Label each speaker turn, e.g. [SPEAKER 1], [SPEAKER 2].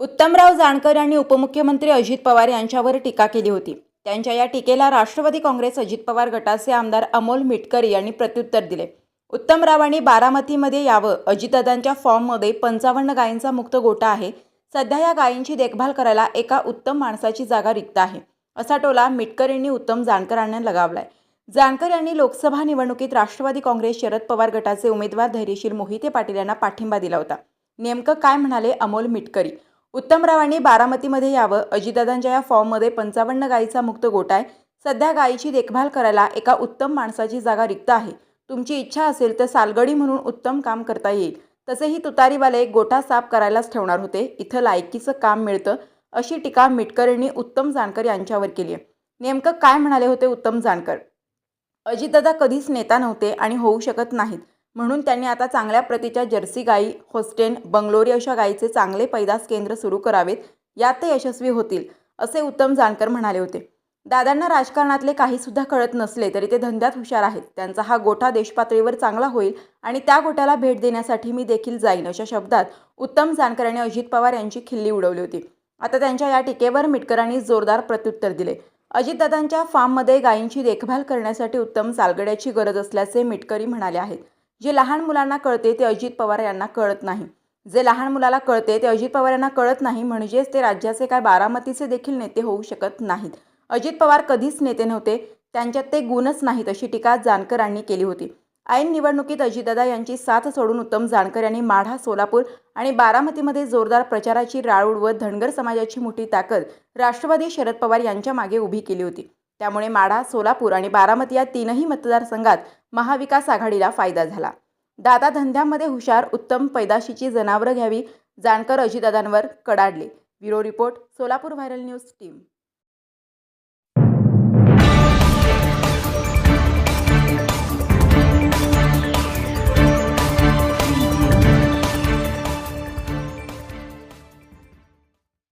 [SPEAKER 1] उत्तमराव जानकर यांनी उपमुख्यमंत्री अजित पवार यांच्यावर टीका केली होती. त्यांच्या या टीकेला राष्ट्रवादी काँग्रेस अजित पवार गटाचे आमदार अमोल मिटकरी यांनी प्रत्युत्तर दिले. उत्तमरावांनी बारामतीमध्ये यावं अजितदादांच्या फॉर्ममध्ये पंचावन्न गायींचा मुक्त गोटा आहे. सध्या या गायींची देखभाल करायला एका उत्तम माणसाची जागा रिक्त आहे. असा टोला मिटकरींनी उत्तम जानकरांना लगावलाय. जानकर यांनी लोकसभा निवडणुकीत राष्ट्रवादी काँग्रेस शरद पवार गटाचे उमेदवार धैर्यशील मोहिते पाटील यांना पाठिंबा दिला होता. नेमकं काय म्हणाले अमोल मिटकरी? उत्तमरावांनी बारामतीमध्ये यावं. अजितदादांच्या या फॉर्ममध्ये पंचावन्न गायीचा मुक्त गोटा आहे. सध्या गायीची देखभाल करायला एका उत्तम माणसाची जागा रिक्त आहे. तुमची इच्छा असेल तर सालगडी म्हणून उत्तम काम करता येईल. तसेही तुतारीवाले गोठा साफ करायलाच ठेवणार होते. इथं लायकीचं काम मिळतं अशी टीका मिटकरींनी उत्तम जानकर यांच्यावर केली आहे. नेमकं काय म्हणाले होते उत्तम जानकर? अजितदादा कधीच नेता नव्हते आणि होऊ शकत नाहीत. म्हणून त्यांनी आता चांगल्या प्रतीच्या जर्सी गायी होस्टेन बंगलोरी अशा गायीचे चांगले पैदास केंद्र सुरू करावेत. यात ते यशस्वी होतील असे उत्तम जानकर म्हणाले होते. दादांना राजकारणातले काही सुद्धा कळत नसले तरी ते धंद्यात हुशार आहेत. त्यांचा हा गोठा देशपातळीवर चांगला होईल आणि त्या गोठ्याला भेट देण्यासाठी मी देखील जाईन अशा शब्दात उत्तम जानकर यांनी अजित पवार यांची खिल्ली उडवली होती. आता त्यांच्या या टीकेवर मिटकरांनी जोरदार प्रत्युत्तर दिले. अजितदादांच्या फार्ममध्ये गायींची देखभाल करण्यासाठी उत्तम सालगड्याची गरज असल्याचे मिटकरी म्हणाले आहेत. जे लहान मुलांना कळते ते अजित पवार यांना कळत नाही. जे लहान मुलाला कळते ते अजित पवार यांना कळत नाही म्हणजेच ते राज्याचे काय बारामतीचे देखील नेते होऊ शकत नाहीत. अजित पवार कधीच नेते नव्हते त्यांच्यात ते गुणच नाहीत अशी टीका जानकरांनी केली होती. ऐन निवडणुकीत अजितदादा यांची साथ सोडून उत्तम जानकर यांनी माढा सोलापूर आणि बारामतीमध्ये जोरदार प्रचाराची राळ उडवत धनगर समाजाची मोठी ताकद राष्ट्रवादी शरद पवार यांच्या मागे उभी केली होती. त्यामुळे माढा सोलापूर आणि बारामती या तीनही मतदारसंघात महाविकास आघाडीला फायदा झाला. दादा धंद्यामध्ये हुशार उत्तम पैदाशीची जनावरं घ्यावी जानकर अजितदादांवर कडाडले. Bureau report Solapur viral news team.